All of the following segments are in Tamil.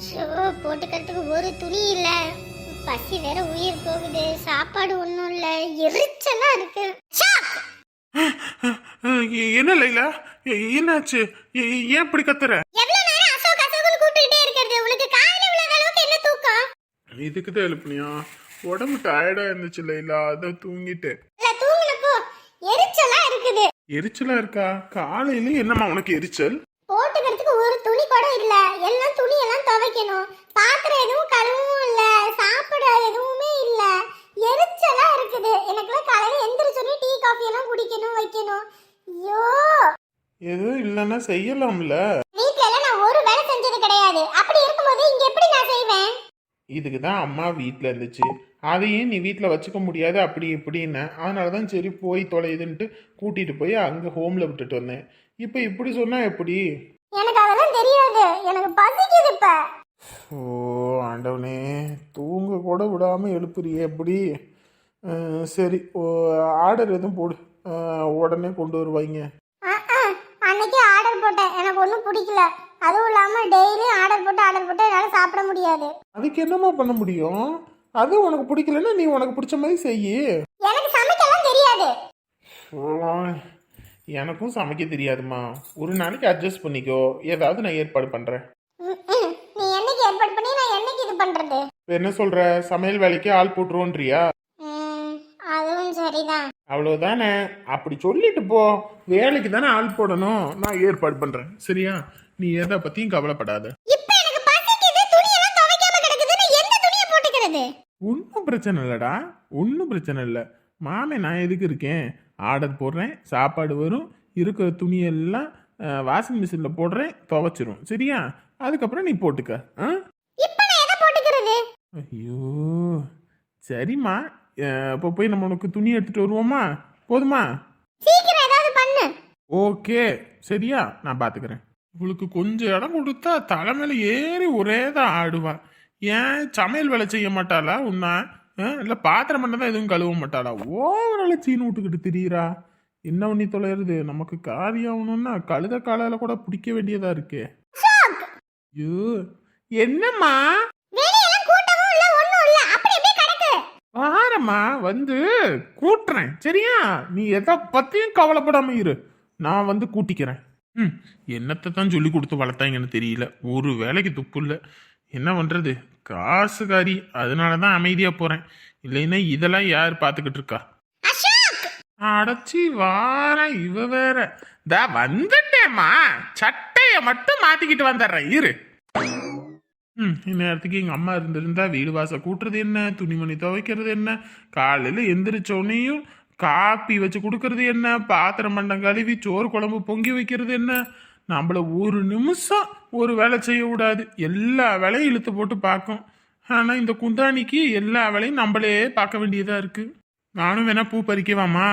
ஷோ போட்டுக்கிறதுக்கு ஒரு துணி இல்ல. பசி வேற உயிர் போகுது. சாப்பாடு ஒண்ணும் இல்ல. எரிச்சலா இருக்கு. என்ன லைலா? என்னாச்சு? ஏன் இப்படி கத்துற? இதுக்கு தான் எழுப்புனியா? உடம்பு டயர்டா இருந்துச்சு லைலா. அதான் தூங்குனப்போ எரிச்சலா இருக்குது. எரிச்சலா இருக்கா? காலையில என்னம்மா உனக்கு எரிச்சல்? துணி கூட இல்ல. எல்லாம் துணி எல்லாம் துவைக்கணும். பாத்திரம் எதுவும் கழுவவும் இல்ல. சாப்பிட எதுவுமே இல்ல. எரிச்சலா இருக்குது. எனக்குலாம் காலையில எந்திரிச்சோடனே டீ காஃபி எல்லாம் குடிக்கணும் வைக்கணும். ஐயோ. எதுவும் இல்லைன்னா செய்யலாம்ல. வீட்ல எல்லாம் நான் ஒரு வேலை செஞ்சது கிடையாது. அப்படி இருக்கும்போது இங்க எப்படி நான் செய்வேன்? இதுக்கு தான் அம்மா வீட்டில் இருந்துச்சு. அதையும் நீ வீட்டில் வச்சுக்க முடியாது அப்படி இப்படின்னு. அதனால தான் சரி போய் தொலையுதுன்ட்டு கூட்டிகிட்டு போய் அங்கே ஹோமில் விட்டுட்டு வந்தேன். இப்போ இப்படி சொன்னால் எப்படி? எனக்கு எனக்கு பசிக்குது இப்ப. ஓ ஆண்டவனே தூங்க கூட விடாமல் எழுப்புறியே எப்படி அஹ், சரி ஆர்டர் எதுவும் போடு. அஹ், உடனே கொண்டு வருவாங்க. அன்னைக்கு ஆர்டர் போட்டேன். எனக்கு ஒன்றும் பிடிக்கல. அதுவும் இல்லாம டெய்லி ஆர்டர் போட்டு ஆர்டர் போட்டு என்னால சாப்பிட முடியாது. அதுக்கு என்னம்மா பண்ண முடியும்? அது உனக்கு பிடிக்கலன்னா நீ உனக்கு பிடிச்ச மாதிரி செய்யி. எனக்கு சமைக்கலாம் தெரியாது. எனக்கும் சமைக்க தெரியாதும்மா. ஒரு நாளைக்கு அட்ஜஸ்ட் பண்ணிக்கோ. ஏதாவது நான் ஏற்பாடு ம். நீ என்னைக்கு ஏற்பாடு பண்ணி நான் என்னைக்கு இது பண்றது? என்ன சொல்கிற சமையல் வேலைக்கு ஆள் போட்டுருவோன்றியா? அதுவும் சரிதான். அவ்வளோதானே அப்படி சொல்லிட்டு போ. வேலைக்கு தானே ஆள் போடணும். நான் ஏற்பாடு பண்ணுறேன் சரியா? நீ எதை பற்றியும் கவலைப்படாத. ஒன்றும் பிரச்சனை இல்லைடா. ஒன்றும் பிரச்சனை இல்லை. மாமே நான் எதுக்கு இருக்கேன்? ஆர்டர் போடுறேன் சாப்பாடு வரும் இருக்கிற துணியெல்லாம் வாஷிங் மிஷினில் போடுறேன் துவைச்சிரும். சரியா? அதுக்கப்புறம் நீ போட்டுக்க ஆ? ஐயோ சரிம்மா. இப்போ போய் நம்ம உனக்கு துணி எடுத்துகிட்டு வருவோமா? போதுமா? ஓகே. சரியா? நான் பார்த்துக்கிறேன் இவளுக்கு கொஞ்சம் இடம் கொடுத்தா தலை மேலே ஏறி ஒரே தான் ஆடுவா. ஏன் சமையல் வேலை செய்ய மாட்டாளா உன்னா? இல்லை பாத்திரம் மட்டும் தான் எதுவும் கழுவ மாட்டாளா? ஓவரால சீனு விட்டுக்கிட்டு திரியிறா? என்ன பண்ணி தொலைறது நமக்கு காரியம் ஆகணும்னா கழுத காலால கூட பிடிக்க வேண்டியதா இருக்கே. ஐயோ என்னம்மா? வாரம்மா வந்து கூட்டுறேன். சரியா? நீ எதை பத்தியும் கவலைப்படாம இரு. நான் வந்து கூட்டிக்கிறேன். ம் என்னத்தை தான் சொல்லி கொடுத்து வளர்த்தாங்கன்னு தெரியல. ஒரு வேலைக்கு துப்பு இல்லை. என்ன பண்றது? காசுகாரி அதனால தான் அமைதியா போறேன். இல்லைன்னா இதெல்லாம் யார் பார்த்துக்கிட்டு இருக்கா? அடைச்சி வாரேன் இவ வேற. தா வந்துட்டேம்மா. சட்டைய மட்டும் மாத்திக்கிட்டு வந்துடுறேன் இரு. ம் இந்நேரத்துக்கு எங்கள் அம்மா இருந்திருந்தா வீடு வாசல் கூட்டுறது என்ன? துணிமணி துவைக்கிறது என்ன? காலையில் எந்திரிச்சோடனையும் காப்பி வச்சு கொடுக்கறது என்ன? பாத்திரம் மண்டம் கழுவி சோறு குழம்பு பொங்கி வைக்கிறது என்ன? நம்மள ஒரு நிமிஷம் ஒரு வேலை செய்ய விடாது. எல்லா வேலையும் இழுத்து போட்டு பார்க்கும். ஆனால் இந்த குந்தாணிக்கு எல்லா வேலையும் நம்மளே பார்க்க வேண்டியதாக இருக்கு. நானும் வேணா பூ பறிக்கவாமா?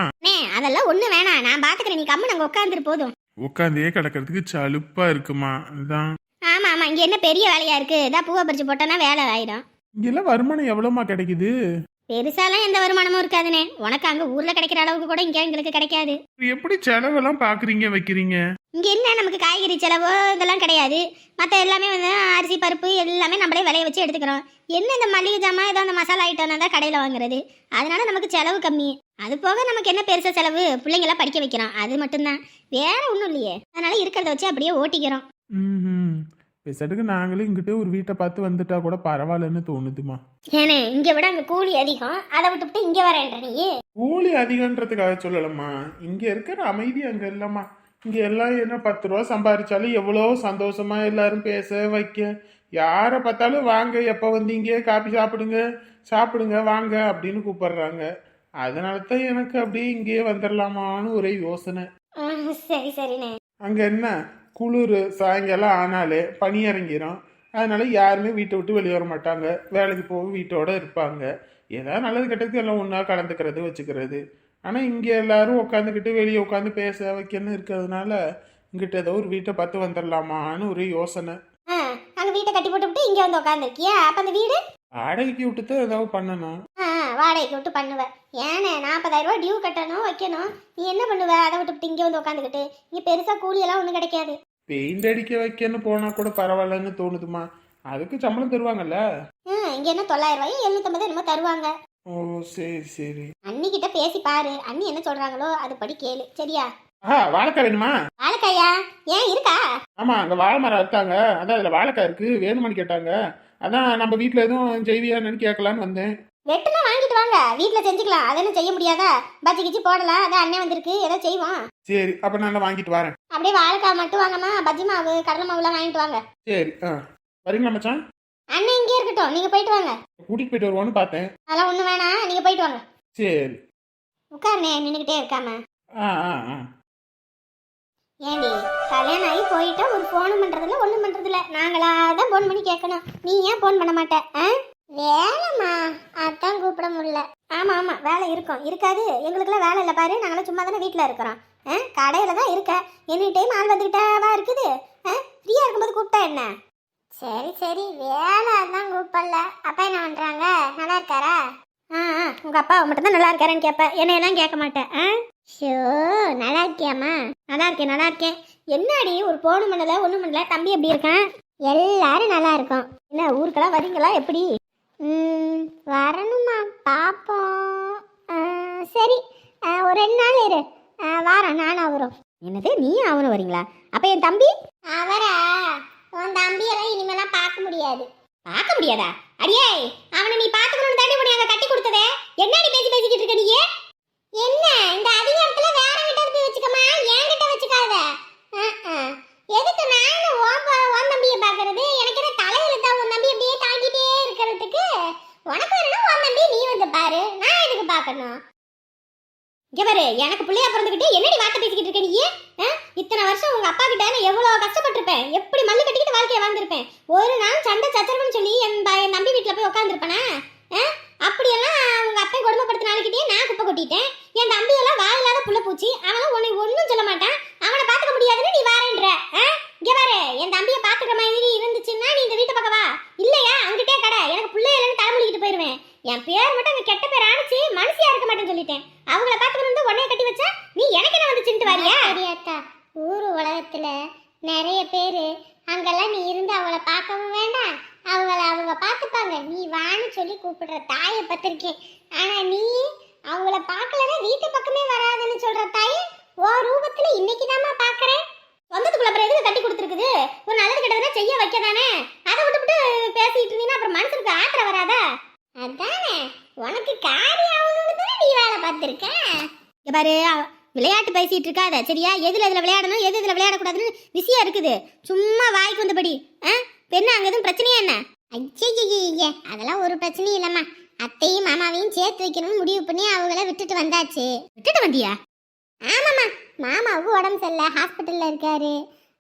அதெல்லாம் ஒண்ணு வேணாம். நான் பாத்துக்கிறேன். நீ கம்மு நாங்க உட்காந்துரு போதும். உட்காந்தே கிடக்கிறதுக்கு சலுப்பா இருக்குமா? அதுதான் ஆமா ஆமா. இங்க என்ன பெரிய வேலையா இருக்கு? இதான் பூவை பறிச்சு போட்டோன்னா வேலை ஆயிடும். இங்கெல்லாம் வருமானம் எவ்வளோமா கிடைக்குது? பெருசாலாம் எந்த வருமானமும் இருக்காதுண்ணே. உனக்கு அங்க ஊர்ல கிடைக்கிற அளவுக்கு கூட இங்க எங்களுக்கு கிடைக்காது. எப்படி செலவெல்லாம் பாக்குறீங்க வைக்கிறீங்க? இங்க என்ன நமக்கு காய்கறி செலவோ இதெல்லாம் கிடையாது. மற்ற எல்லாமே வந்து அரிசி பருப்பு எல்லாமே நம்மளே விளைய வச்சு எடுத்துக்கிறோம். என்ன இந்த மளிகை ஜாமான் ஏதோ அந்த மசாலா ஐட்டம் தான் கடையில் வாங்குறது. அதனால நமக்கு செலவு கம்மி. அது போக நமக்கு என்ன பெருசா செலவு? பிள்ளைங்களாம் படிக்க வைக்கிறோம். அது மட்டும்தான். வேற ஒன்றும் இல்லையே. அதனால இருக்கிறத வச்சு அப்படியே ஓட்டிக்கிறோம். ம் பெசட்டுக்கு நாங்களும் இங்கிட்ட ஒரு வீட்டை பார்த்து வந்துட்டா கூட பரவாயில்லன்னு தோணுதுமா. ஏனே இங்க விட அங்க கூலி அதிகம். அதை விட்டுவிட்டு இங்க வரேன்ற நீ. கூலி அதிகன்றதுக்காக சொல்லலம்மா. இங்க இருக்கிற அமைதி அங்க இல்லம்மா. இங்க எல்லாம் என்ன பத்து ரூபா சம்பாதிச்சாலும் எவ்வளோ சந்தோஷமா எல்லாரும் பேச வைக்க. யாரை பார்த்தாலும் வாங்க எப்போ வந்தீங்க காப்பி சாப்பிடுங்க சாப்பிடுங்க வாங்க அப்படின்னு கூப்பிடுறாங்க. அதனால தான் எனக்கு அப்படியே இங்கேயே வந்துடலாமான்னு ஒரே யோசனை. சரி சரிண்ணே. அங்கே என்ன? குளிர் சாயங்காலம் ஆனாலே பனி இறங்கிரும். அதனால யாருமே வீட்டை விட்டு வெளியே வர மாட்டாங்க. வேலைக்கு போக வீட்டோட இருப்பாங்க. ஏதாவது நல்லது கெட்டதுக்கு எல்லாம் ஒன்றா கலந்துக்கிறது வச்சுக்கிறது. ஆனால் இங்கே எல்லாரும் உட்காந்துக்கிட்டு வெளியே உட்காந்து பேச வைக்கன்னு இருக்கிறதுனால இங்கிட்ட ஏதோ ஒரு வீட்டை பார்த்து வந்துடலாமான்னு ஒரு யோசனை. அங்க வீட்டை கட்டி போட்டுவிட்டு இங்க வந்து உட்காந்துருக்கியா அப்ப அந்த வீடு? வாடகைக்கு விட்டு தான் ஏதாவது பண்ணணும். ஆ வாடகைக்கு விட்டு பண்ணுவ. ஏனே நாற்பதாயிரம் ரூபாய் டியூ கட்டணும் வைக்கணும். நீ என்ன பண்ணுவ? அதை விட்டுவிட்டு இங்கே வந்து உட்காந்துக்கிட்டு இங்கே பெருசாக கூலி எல்லாம் ஒன்றும் கிடைக்காது. பெயிண்ட் அடிக்க வைக்கன்னு போனால் கூட பரவாயில்லன்னு தோணுதுமா. அதுக்கு சம்பளம் தருவாங்கல்ல? இங்க என்ன தொள்ளாயிரம் ரூபாயும் எழுநூத்தம்பது என்னமோ தருவாங்க. ஓ சரி சரி. அண்ணிக்கிட்ட பேசி பாரு. அண்ணி என்ன சொல்றாங்களோ அது படி கேளு. சரியா? ஆ வாழைக்காய் வேணுமா? வாழைக்காயா? ஏன் இருக்கா? ஆமா அங்க வாழை மரம் இருக்காங்க. அதான் அதுல வாழைக்காய் இருக்கு. வேணுமான்னு கேட்டாங்க. அதான் நம்ம வீட்ல எதுவும் செய்வியான்னு கேட்கலான்னு வந்தேன். வெட்டுனா வாங்கிட்டு வாங்க. வீட்ல செஞ்சுக்கலாம். அதெல்லாம் செய்ய முடியாதா? பஜ்ஜி கிச்சி போடலாம். அதான் அண்ணன் வந்திருக்கு. ஏதோ செய்வோம் சரி அப்ப நான் வாங்கிட்டு வரேன். அப்படியே வாழைக்காய் மட்டும் வாங்கம்மா. பஜ்ஜி மாவு கடலை மாவுலாம் வாங்கிட்டு வாங்க. சரி ஆ. வரீங்களா மச்சான்? அண்ணன் இங்கே இருக்கட்டும். நீங்க போயிட்டு வாங்க. கூட்டிட்டு போயிட்டு வருவோன்னு பார்த்தேன். அதெல்லாம் ஒண்ணு வேணாம் நீங்க போயிட்டு வாங்க. சரி. உட்காருனே நின்றுக்கிட்டே இருக்காம. ஆ ஆ ஆ. ஏண்டி கல்யாணம் ஆகி போயிட்டா ஒரு ஃபோன் பண்றதில்ல ஒண்ணும் பண்றதில்ல. நாங்களா தான் ஃபோன் பண்ணி கேட்கணும். நீ ஏன் ஃபோன் பண்ண மாட்ட ஆ? வேலைம்மா. அதான் கூப்பிட முடியல. ஆமா ஆமா வேலை இருக்கும். இருக்காது. எங்களுக்குலாம் வேலை இல்லை பாரு. நாங்களாம் சும்மா தானே வீட்டில் இருக்கிறோம். ஆ கடையில தான் இருக்க. எனி டைம் ஆள் வந்துக்கிட்டாவா இருக்குது? ஆ ஃப்ரீயா இருக்கும்போது கூப்பிட்டா என்ன? சரி சரி. வேலை தான் கூப்பிடல. அப்பா என்ன பண்றாங்க? நல்லா இருக்காரா? ஆ ஆ. உங்க அப்பா மட்டும் தான் நல்லா இருக்காருன்னு கேட்ப என்னையெல்லாம் கேட்க மாட்டேன். ஆ? ஷோ நல்லா இருக்கியாம்மா? நல்லா இருக்கேன் நல்லா இருக்கேன். என்னடி ஒரு போன பண்ணல ஒன்றும் பண்ணல தம்பி எப்படி இருக்கான்? எல்லாரும் நல்லா இருக்கோம். என்ன ஊருக்கெல்லாம் வரீங்களா எப்படி? ம் வரணுமா பார்ப்போம் சரி. ஒரு ரெண்டு நாள் இரு. வாரம் நானும் அவரும். என்னது நீ அவனும் வரீங்களா? அப்ப என் தம்பி? அவரா? உன் தம்பியெல்லாம் இனிமேலாம் பார்க்க முடியாது. பார்க்க முடியாதா? அடியே அவனை நீ பார்த்துக்கணும்னு தாண்டி உன்னை அங்கே கட்டி கொடுத்ததே. என்னடி பேசி பேசிக்கிட்டு இருக்க நீ என்ன? இந்த அதிகாரத்துல வேற கிட்ட போய் வச்சுக்கமா? என்கிட்ட வச்சுக்காத. எதுக்கு நான் உன் தம்பியை பார்க்கறது? தம்பிய எனக்கு என்ன தலையெழுத்தா உன் தம்பி அப்படியே தாங்கிட்டே இருக்கிறதுக்கு? உனக்கு என்ன உன் தம்பி நீ வந்து பாரு. நான் எதுக்கு பார்க்கணும்? இங்க பாரு எனக்கு பிள்ளையா பிறந்துகிட்டு என்னடி வார்த்தை பேசிக்கிட்டு இருக்க நீ? இத்தனை வருஷம் உங்க அப்பா கிட்ட நான் எவ்வளவு கஷ்டப்பட்டிருப்பேன். எப்படி மல்லு கட்டிக்கிட்டு வாழ்க்கைய வாழ்ந்திருப்பேன்? ஒரு நாள் சண்டை சச்சரவுன்னு சொல்லி என் என் தம்பி வீட்டுல போய் உட்காந்துருப்பேனா அப்படியெல்லாம் உங்க அப்பா கொடுமைப்படுத்தினாலுக்கிட்டே நான் குப்பை கொட்டிட்டேன். என் தம்பி எல்லாம் வாயில்லாத புள்ள பூச்சி. அவனும் உன்னை ஒன்றும் சொல்ல மாட்டான். அவனை பார்த்துக்க முடியாதுன்னு நீ வாரேன்ற. ஆ? இங்க பாரு என் தம்பியை பார்த்துக்கிற மாதிரி இருந்துச்சுன்னா நீ இந்த வீட்டு பக்கம் வா இல்லையா அங்கிட்டே கடை எனக்கு பிள்ளை இல்லைன்னு தலைமொழிக்கிட்டு போயிருவேன் என் பேர் மட்டும் அங்க கெட்ட பேர் ஆனிச்சு மனுஷியா இருக்க மாட்டேன்னு சொல்லிட்டேன் அவங்கள பார்த்துக்கணும் உடனே கட்டி வச்சா நீ எனக்கு என்ன வந்து சின்ட்டு வரியா சரியாத்தா ஊர் உலகத்துல நிறைய பேர் அங்கெல்லாம் நீ இருந்து அவளை பார்க்கவும் வேண்டாம் அவங்கள அவங்க பார்த்துப்பாங்க நீ வான்னு சொல்லி கூப்பிடுற தாயை பத்திருக்கேன் ஆனா நீ அவங்கள பார்க்கலன்னா வீட்டு பக்கமே வராதுன்னு சொல்ற தாய் ஓ ரூபத்துல இன்னைக்கு தாமா பாக்குறேன் வந்ததுக்குள்ள அப்புறம் எதுக்கு கட்டி கொடுத்துருக்குது? ஒரு நல்லது கெட்டதுனா செய்ய வைக்க தானே அதை விட்டுவிட்டு பேசிட்டு இருந்தீங்கன்னா அப்புறம் மனசுக்கு ஆத்திர வராதா? அதானே உனக்கு காரியம் ஆகணும்னு தானே நீ வேலை பார்த்துருக்க? பாரு விளையாட்டு பேசிட்டு இருக்காத சரியா? எதுல எதுல விளையாடணும் எது எதுல விளையாடக்கூடாதுன்னு விஷயம் இருக்குது. சும்மா வாய்க்கு வந்தபடி ஆ? பெண்ணு அங்க எதுவும் பிரச்சனையா என்ன? ஐயே அதெல்லாம் ஒரு பிரச்சனையும் இல்லம்மா. அத்தையும் மாமாவையும் சேர்த்து வைக்கணும்னு முடிவு பண்ணி அவங்கள விட்டுட்டு வந்தாச்சு. விட்டுட்டு வந்தியா? ஆமாம்மா. மாமாவுக்கு உடம்பு சரியில்லை ஹாஸ்பிட்டல்ல இருக்காரு.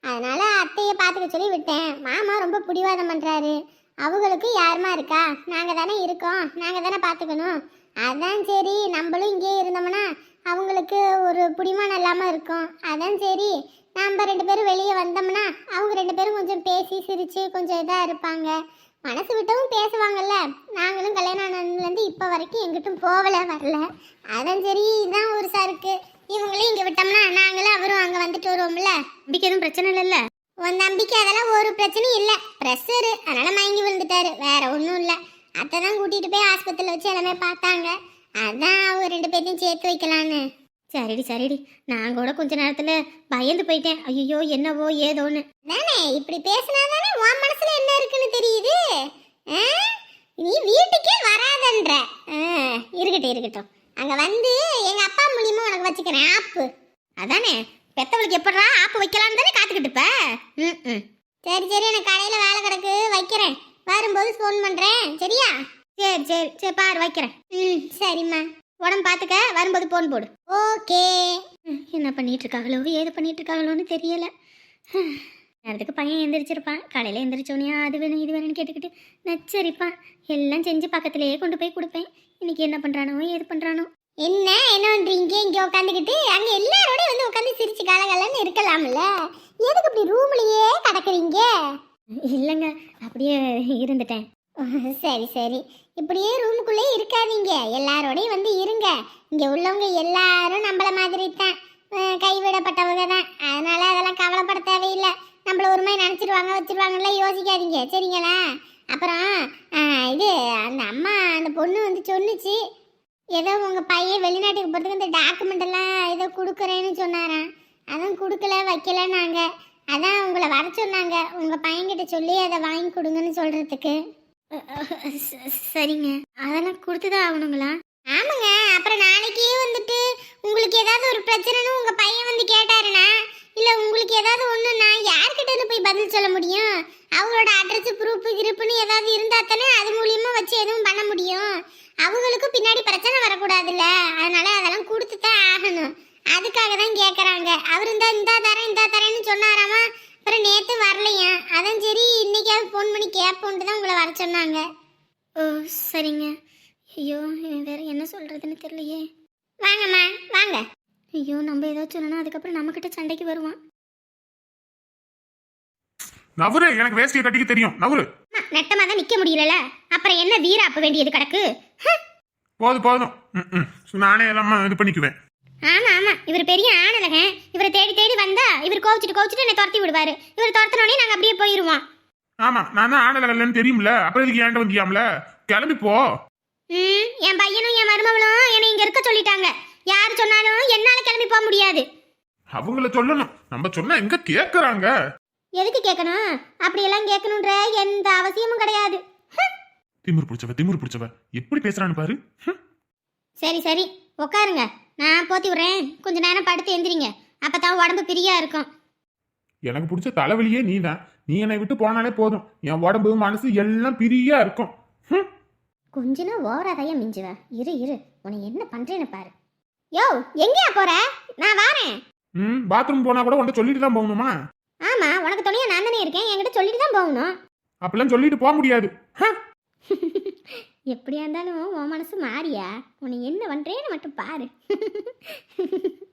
அதனால அத்தையை பார்த்துக்க சொல்லி விட்டேன். மாமா ரொம்ப பிடிவாதம் பண்றாரு. அவங்களுக்கு யாருமா இருக்கா? நாங்க தானே இருக்கோம். நாங்க தானே பார்த்துக்கணும். அதான் சரி நம்மளும் இங்கே இருந்தோம்னா அவங்களுக்கு ஒரு பிடிமானம் இல்லாமல் இருக்கும். அதான் சரி நம்ம ரெண்டு பேரும் வெளியே வந்தோம்னா அவங்க ரெண்டு பேரும் கொஞ்சம் பேசி சிரிச்சு கொஞ்சம் இதாக இருப்பாங்க. மனசு விட்டவும் பேசுவாங்கல்ல. நாங்களும் கல்யாணம் ஆனதுலேருந்து இப்போ வரைக்கும் எங்கிட்டும் போகல வரல. அதான் சரி இதான் ஒரு சருக்கு. இவங்களையும் இங்கே விட்டோம்னா நாங்களும் அவரும் அங்கே வந்துட்டு வருவோம்ல. நம்பிக்கை எதுவும் பிரச்சனை இல்லைல்ல? உன் நம்பிக்கை அதெல்லாம் ஒரு பிரச்சனையும் இல்லை. ப்ரெஷரு அதனால மயங்கி விழுந்துட்டாரு. வேற ஒன்றும் இல்லை. அத்தை தான் கூட்டிகிட்டு போய் ஆஸ்பத்திரியில் வச்சு எல்லாமே பார்த்தாங்க அதான் அவங்க ரெண்டு பேர்த்தையும் சேர்த்து வைக்கலான்னு சரிடி சரிடி. நான் கூட கொஞ்ச நேரத்துல பயந்து போயிட்டேன். ஐயோ என்னவோ ஏதோன்னு. தானே இப்படி பேசினா தானே உன் மனசுல என்ன இருக்குன்னு தெரியுது? நீ வீட்டுக்கே வராதன்ற. இருக்கட்டும் இருக்கட்டும். அங்க வந்து எங்க அப்பா மூலியமா உனக்கு வச்சுக்கிறேன் ஆப்பு. அதானே? பெத்தவளுக்கு எப்படா ஆப்பு வைக்கலாம்னு தானே காத்துக்கிட்டு இருப்ப? ம். சரி சரி எனக்கு கடையில வேலை கிடக்கு. வைக்கிறேன். வரும்போது ஃபோன் பண்றேன். சரியா? சரி சரி சரி பாரு வைக்கிறேன். ம் சரிம்மா. உடம்பு பார்த்துக்க வரும்போது ஃபோன் போடு. ஓகே என்ன பண்ணிட்டு இருக்காங்களோ ஏது பண்ணிட்டு இருக்காங்களோன்னு தெரியல. நேரத்துக்கு பையன் எந்திரிச்சிருப்பான். காலையில் எந்திரிச்சோனையா அது வேணும் இது வேணும்னு கேட்டுக்கிட்டு நச்சரிப்பான். எல்லாம் செஞ்சு பக்கத்துலேயே கொண்டு போய் கொடுப்பேன். இன்னைக்கு என்ன பண்ணுறானோ ஏது பண்ணுறானோ என்ன என்ன பண்ணுறீங்க இங்கே உட்காந்துக்கிட்டு அங்கே எல்லாரோட வந்து உட்காந்து சிரிச்சு காலகாலன்னு இருக்கலாம்ல. எதுக்கு இப்படி ரூம்லயே கிடக்குறீங்க? இல்லைங்க அப்படியே இருந்துட்டேன். சரி சரி. இப்படியே ரூமுக்குள்ளே இருக்காதீங்க. எல்லாரோடையும் வந்து இருங்க. இங்கே உள்ளவங்க எல்லாரும் நம்மள மாதிரி தான் கைவிடப்பட்டவங்க தான். அதனால அதெல்லாம் கவலைப்பட தேவையில்லை. நம்மள ஒரு மாதிரி நினச்சிருவாங்க வச்சிருவாங்கலாம் யோசிக்காதீங்க. சரிங்களா? அப்புறம் இது அந்த அம்மா அந்த பொண்ணு வந்து சொன்னிச்சு. ஏதோ உங்கள் பையன் வெளிநாட்டுக்கு போகிறதுக்கு இந்த டாக்குமெண்ட் எல்லாம் ஏதோ கொடுக்குறேன்னு சொன்னாராம். அதான் கொடுக்கல வைக்கல நாங்கள் அதான் உங்களை வர சொன்னாங்க. உங்கள் பையன்கிட்ட சொல்லி அதை வாங்கி கொடுங்கன்னு சொல்கிறதுக்கு சரிங்க. அதெல்லாம் கொடுத்துதான் ஆகணுங்களா? ஆமாங்க. அப்புறம் நாளைக்கே வந்துட்டு உங்களுக்கு ஏதாவது ஒரு பிரச்சனைன்னு உங்க பையன் வந்து கேட்டாருன்னா இல்ல உங்களுக்கு ஏதாவது ஒண்ணுன்னா யார்கிட்ட போய் பதில் சொல்ல முடியும்? அவங்களோட அட்ரஸ் ப்ரூஃப் கிருப்புன்னு ஏதாவது இருந்தால் தானே அது மூலியமா வச்சு எதுவும் பண்ண முடியும். அவங்களுக்கும் பின்னாடி பிரச்சனை வரக்கூடாதுல்ல. அதனால அதெல்லாம் கொடுத்து தான் ஆகணும். அதுக்காக தான் கேட்குறாங்க அவர் இந்த தரேன் இந்த நேற்று வரலையா? அதான் சரி இன்னைக்காவது ஃபோன் பண்ணி கேட்போன்ட்டு தான் உங்களை வர சொன்னாங்க. ஓ சரிங்க. ஐயோ வேற என்ன சொல்றதுன்னு தெரியலையே. வாங்கம்மா வாங்க. ஐயோ நம்ம ஏதாச்சும் சொன்னோம்னா அதுக்கப்புறம் நம்மக்கிட்ட சண்டைக்கு வருவான். நவரு எனக்கு வேஷ்டியை கட்டிக்க தெரியும். நவரு நெட்டமாக தான் நிற்க முடியலல அப்புறம் என்ன வீராப்ப வேண்டியது கிடக்கு? போதும் போதும். ம், ம். நானே எல்லாம் இது பண்ணிக்குவேன். ஆமா ஆமா. இவர் பெரிய ஆணழகன். இவரை தேடி தேடி வந்தா இவர் கோவிச்சிட்டு கோவிச்சிட்டு என்னை துரத்தி விடுவாரு. இவர் துரத்தினோடனே நாங்கள் அப்படியே போயிடுவோம் ஆமா நான் தான் ஆடல இல்லைன்னு தெரியும்ல? அப்புறம் இதுக்கு ஏன்ட்ட வந்தியாம்ல? கிளம்பி போ. ம் என் பையனும் என் மருமவளும் என்னை இங்கே இருக்க சொல்லிட்டாங்க. யார் சொன்னாலும் என்னால் கிளம்பி போக முடியாது. அவங்கள சொல்லணும். நம்ம சொன்னா எங்க கேக்குறாங்க? எதுக்கு கேட்கணும் அப்படியெல்லாம் கேட்கணுன்ற எந்த அவசியமும் கிடையாது. திமிரு பிடிச்சவ திமிரு பிடிச்சவ. எப்படி பேசுறான்னு பாரு. சரி சரி. உட்காருங்க நான் போத்தி விடுறேன். கொஞ்ச நேரம் படுத்து எந்திரிங்க. அப்பதான் உடம்பு பிரியா இருக்கும். எனக்கு பிடிச்ச தலைவலியே நீ தான் நீ என்னை விட்டு போனாலே போதும். என் உடம்பு மனசு எல்லாம் பிரியா இருக்கும். ஹம். கொஞ்ச நாள் ஓவராதையா மிஞ்சுவ? இரு இரு. உன்னை என்ன பண்றேன்னு பாரு. யோ எங்கேயா போற? நான் வாரேன். ம் பாத்ரூம் போனா கூட உன்ட்ட சொல்லிட்டு தான் போகணுமா? ஆமா உனக்கு துணையா நான் தானே இருக்கேன். என்கிட்ட சொல்லிட்டு தான் போகணும். அப்பெல்லாம் சொல்லிட்டு போக முடியாது. எப்படியா இருந்தாலும் உன் மனசு மாறியா? உன்னை என்ன பண்ணுறேன்னு மட்டும் பாரு.